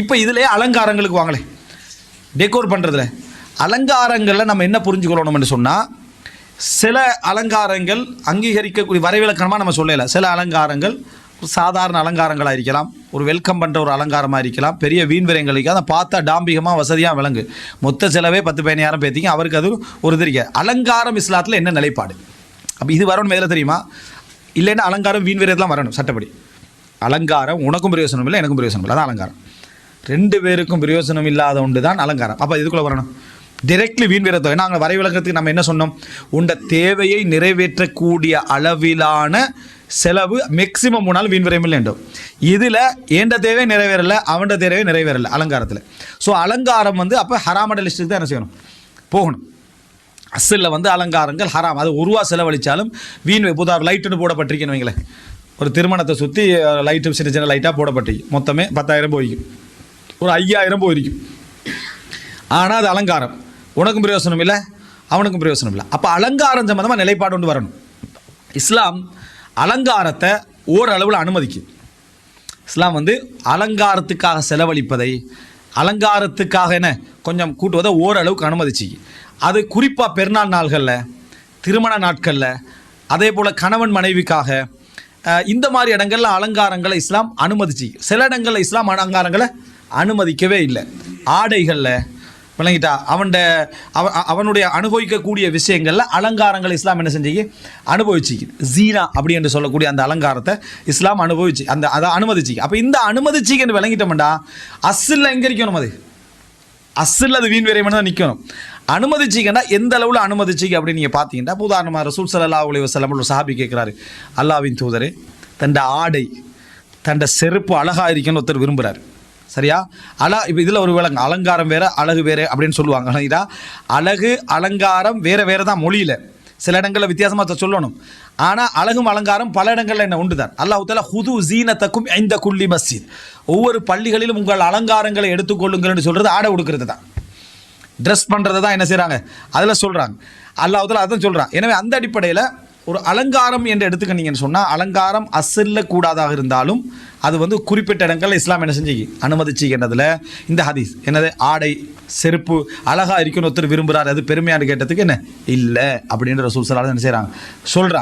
இப்போ இதிலே அலங்காரங்களுக்கு வாங்களே. டெக்கோர் பண்ணுறதுல அலங்காரங்களில் நம்ம என்ன புரிஞ்சுக்கொள்ளணும்னு சொன்னால் சில அலங்காரங்கள் அங்கீகரிக்கக்கூடிய வரைவிலக்கணமாக நம்ம சொல்லலை. சில அலங்காரங்கள் ஒரு சாதாரண அலங்காரங்களாக இருக்கலாம். ஒரு வெல்கம் பண்ணுற ஒரு அலங்காரமாக இருக்கலாம். பெரிய வீண் விரயங்கள் இருக்கலாம் அதை பார்த்தா டாம்பிகமாக வசதியாக விளங்கு. மொத்த செலவே பத்து பதினாயிரம் பேத்திங்க அவருக்கு அது ஒரு தெரியும் அலங்காரம் இஸ்லாத்தில் என்ன நிலைப்பாடு? அப்போ இது வரணும் எதில் தெரியுமா? இல்லைன்னா அலங்காரம் வீண் விரயத்தெலாம் வரணும் சட்டப்படி. அலங்காரம் உனக்கும் பிரயோசனம் இல்லை எனக்கும் பிரயோசனம் இல்லை. அதான் அலங்காரம். ரெண்டு பேருக்கும் பிரயோசனம் இல்லாத ஒன்று தான் அலங்காரம். அப்போ இதுக்குள்ளே வரணும். டிரெக்ட்லி வீண் வீரத்தொகை நாங்கள் வரைவிலக்கத்துக்கு நம்ம என்ன சொன்னோம்? உண்ட தேவையை நிறைவேற்றக்கூடிய அளவிலான செலவு மேக்சிமம் போனாலும் வீண் விரைவில் வேண்டும் இதில் ஏண்ட தேவை நிறைவேறலை அவன்ட தேவை நிறைவேறலை அலங்காரத்தில். ஸோ அலங்காரம் வந்து அப்போ ஹராமட லிஸ்ட்டுக்கு தான் என்ன செய்யணும்? போகணும். அசலில் வந்து அலங்காரங்கள் ஹராம். அது ஒரு ரூபா செலவழிச்சாலும் வீண் புதா லைட்டுன்னு போடப்பட்டிருக்கேன்னு வைங்களேன். ஒரு திருமணத்தை சுற்றி லைட்டு சின்ன சின்ன லைட்டாக போடப்பட்டிருக்கு. மொத்தமே பத்தாயிரம் போய்க்கும். ஒரு ஐயாயிரம் போயிருக்கும். ஆனால் அது அலங்காரம். உனக்கும் பிரயோசனம் இல்லை அவனுக்கும் பிரயோசனம் இல்லை. அப்போ அலங்காரம் சம்மந்தமாக நிலைப்பாடு கொண்டு வரணும். இஸ்லாம் அலங்காரத்தை ஓரளவில் அனுமதிக்குது. இஸ்லாம் வந்து அலங்காரத்துக்காக செலவழிப்பதை அலங்காரத்துக்காக என்ன கொஞ்சம் கூட்டுவதை ஓரளவுக்கு அனுமதிச்சு அது குறிப்பாக பெருநாள் நாள்களில் திருமண நாட்களில் அதே போல் கணவன் மனைவிக்காக இந்த மாதிரி இடங்கள்ல அலங்காரங்களை இஸ்லாம் அனுமதிச்சு சில இடங்களில் இஸ்லாம் அலங்காரங்களை அனுமதிக்கவே இல்லை. ஆடைகளில் விளங்கிட்டா. அவன்ட அவ அவனுடைய அனுபவிக்கக்கூடிய விஷயங்களில் அலங்காரங்களை இஸ்லாம் என்ன செஞ்சு? அனுபவிச்சு. ஜீனா அப்படி என்று சொல்லக்கூடிய அந்த அலங்காரத்தை இஸ்லாம் அனுபவிச்சு அந்த அதை அனுமதிச்சிக்கு அப்போ இந்த அனுமதிச்சின்னு விளங்கிட்டோம்டா அஸ்ஸில் எங்கே இருக்கணும் அது? அஸ்ஸில் அது வீண் விரைமன் தான் நிற்கணும் அனுமதிச்சிங்கன்னா எந்த அளவில் அனுமதிச்சிக்கு அப்படின்னு நீங்கள் பார்த்தீங்கன்னா உதாரணமாக ரசூல் சல்லா அலைஹி வஸல்லம் ஒரு சஹாபி கேட்குறாரு அல்லாவின் தூதரே தண்ட ஆடை தண்ட செருப்பு அழகா இருக்குன்னு ஒருத்தர் விரும்புகிறார் சரியா? அழ இப்போ இதில் ஒரு விலங்கு அலங்காரம் வேற அழகு வேறு அப்படின்னு சொல்லுவாங்க. இதா அழகு அலங்காரம் வேறு வேறு தான் மொழியில். சில இடங்களில் வித்தியாசமாக சொல்லணும். ஆனால் அழகும் அலங்காரம் பல இடங்களில் என்ன உண்டு தான் அல்லாஹு தாலா ஹுது ஜீனத்தக்கும் ஐந்த குள்ளி மஸ்ஜித். ஒவ்வொரு பள்ளிகளிலும் உங்கள் அலங்காரங்களை எடுத்துக்கொள்ளுங்கள்னு சொல்கிறது ஆடை கொடுக்கறது தான். ட்ரெஸ் பண்ணுறதை தான் என்ன செய்கிறாங்க அதில் சொல்கிறாங்க அல்லாஹ் அதான் சொல்கிறான் எனவே அந்த அடிப்படையில் ஒரு அலங்காரம் என்று எடுத்துக்கிட்டீங்கன்னு சொன்னால் அலங்காரம் அசல்ல கூடாதாக இருந்தாலும் அது வந்து குறிப்பிட்ட இடங்களில் இஸ்லாம் என்ன செஞ்சு அனுமதிச்சுக்கின்றதில். இந்த ஹதீஸ் என்னது? ஆடை செருப்பு அழகாக இருக்கணும் ஒருத்தர் விரும்புகிறார் அது பெருமையான கேட்டதுக்கு என்ன? இல்லை அப்படின்ற ரசூல் என்ன செய்கிறாங்க சொல்கிறாங்க